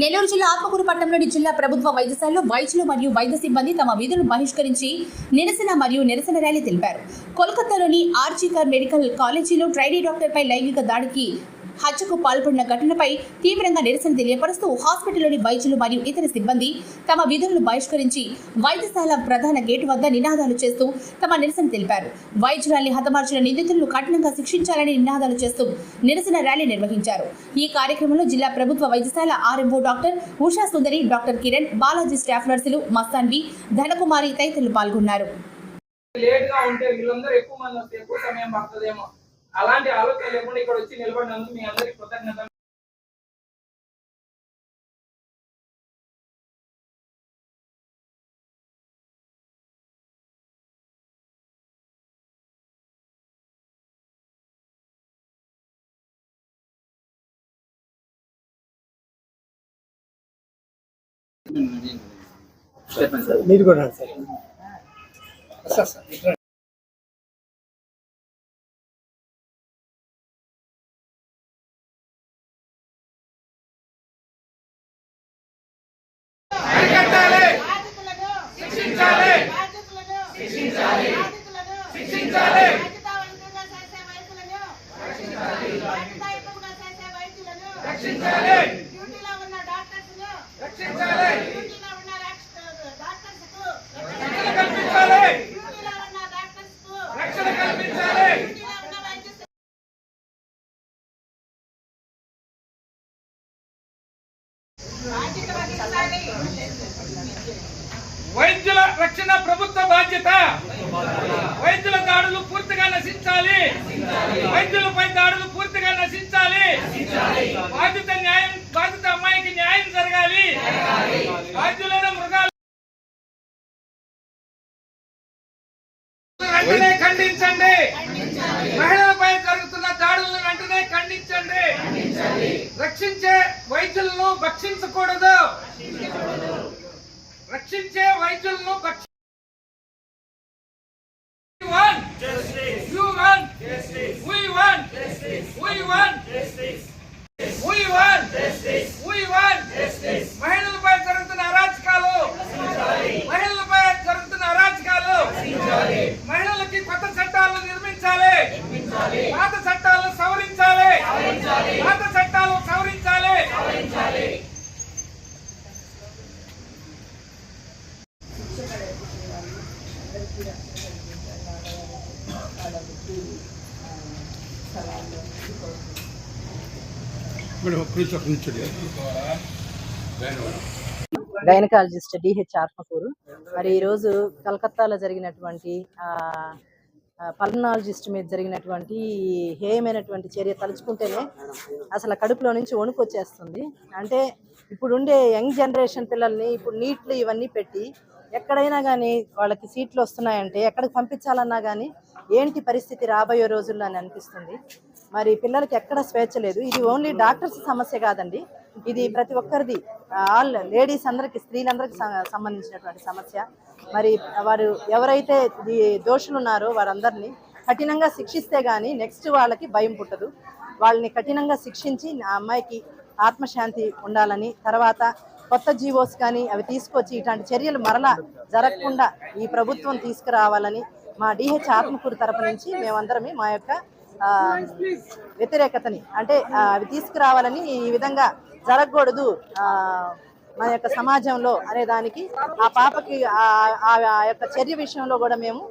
నెల్లూరు జిల్లా ఆత్మకూరు పట్టణంలోని జిల్లా ప్రభుత్వ వైద్యశాలలో వైద్యులు మరియు వైద్య సిబ్బంది తమ విధులను బహిష్కరించి నిరసన మరియు నిరసన ర్యాలీ తెలిపారు. కోల్కతాలోని ఆర్జీకర్ మెడికల్ కాలేజీలో ట్రైనీ డాక్టర్పై లైంగిక దాడికి హత్యకు పాల్పడిన ఘటనపై తీవ్రంగా నిరసన తెలియపరుస్తూ హాస్పిటల్లోని వైద్యులు మరియు ఇతర సిబ్బంది తమ విధులను బహిష్కరించి వైద్యశాల ప్రధాన గేటు వద్ద నినాదాలు చేస్తూ తమ నిరసన తెలిపారు. వైద్యురాల్ని హతమార్చిన నిందితులను కఠినంగా శిక్షించాలని నినాదాలు చేస్తూ నిరసన ర్యాలీ నిర్వహించారు. ఈ కార్యక్రమంలో జిల్లా ప్రభుత్వ వైద్యశాల RMO doctor Usha Sundari doctor Kiran Balaji staff నర్సులు మస్తాన్వి ధనకుమారి తదితరులు పాల్గొన్నారు. లేట్గా ఉంటే వీళ్ళందరూ ఎక్కువ మంది వస్తే ఎక్కువ సమయం పడుతుందేమో. అలాంటి ఆలోచన లేకుండా ఇక్కడ వచ్చి నిలబడినందుకు మీ అందరికి కృతజ్ఞత మీరు కూడా సార్. బాధితులను శిక్షించాలి బాధితులను శిక్షించాలి. రక్షించాలి. డ్యూటీలో ఉన్న డాక్టర్స్ను రక్షించాలి. డ్యూటీలో ఉన్న డాక్టర్స్కు రక్షణ కల్పించాలి. డ్యూటీలో ఉన్న డాక్టర్స్కు రక్షణ కల్పించాలి. డ్యూటీలో ఉన్న వైద్య బాధ్యత వహించాలి. వైద్యుల రక్షణ ప్రభుత్వ బాధ్యత. వైద్యుల దాడులు పూర్తిగా నశించాలి. వైద్యులపై దాడులు పూర్తిగా నశించాలి. బాధిత న్యాయం బాధిత అమ్మాయికి న్యాయం జరగాలి. బాధ్యులైన రక్షించే వైద్యులను భక్ష We want justice. You want justice. We want justice. We want justice. Gynaecologist DH Atmakur. మరి ఈరోజు కలకత్తాలో జరిగినటువంటి పల్నాలజిస్ట్ మీద జరిగినటువంటి హేయమైనటువంటి చర్య తలుచుకుంటేనే అసలు కడుపులో నుంచి వణుకు వచ్చేస్తుంది. అంటే ఇప్పుడుండే యంగ్ జనరేషన్ పిల్లల్ని ఇప్పుడు నీట్లు ఇవన్నీ పెట్టి ఎక్కడైనా కానీ వాళ్ళకి సీట్లు వస్తున్నాయంటే ఎక్కడికి పంపించాలన్నా కానీ ఏంటి పరిస్థితి రాబోయే రోజుల్లో అని అనిపిస్తుంది. మరి పిల్లలకి ఎక్కడ స్వేచ్ఛ లేదు. ఇది ఓన్లీ డాక్టర్స్ సమస్య కాదండి. ఇది ప్రతి ఒక్కరిది. ఆల్ లేడీస్ అందరికి స్త్రీలందరికి సంబంధించినటువంటి సమస్య. మరి వారు ఎవరైతే దోషులు ఉన్నారో వారందరినీ కఠినంగా శిక్షిస్తే కానీ నెక్స్ట్ వాళ్ళకి భయం పుట్టదు. వాళ్ళని కఠినంగా శిక్షించి ఆ అమ్మాయికి ఆత్మశాంతి ఉండాలని తర్వాత కొత్త జీవోస్ కానీ అవి తీసుకొచ్చి ఇట్లాంటి చర్యలు మరలా జరగకుండా ఈ ప్రభుత్వం తీసుకురావాలని మా డిహెచ్ ఆత్మకూరు తరపు నుంచి మేమందరమే మా యొక్క వ్యతిరేకతని అంటే అవి తీసుకురావాలని ఈ విధంగా జరగకూడదు మన యొక్క సమాజంలో అనే దానికి ఆ పాపకి ఆ ఆ- యొక్క చర్య విషయంలో కూడా మేము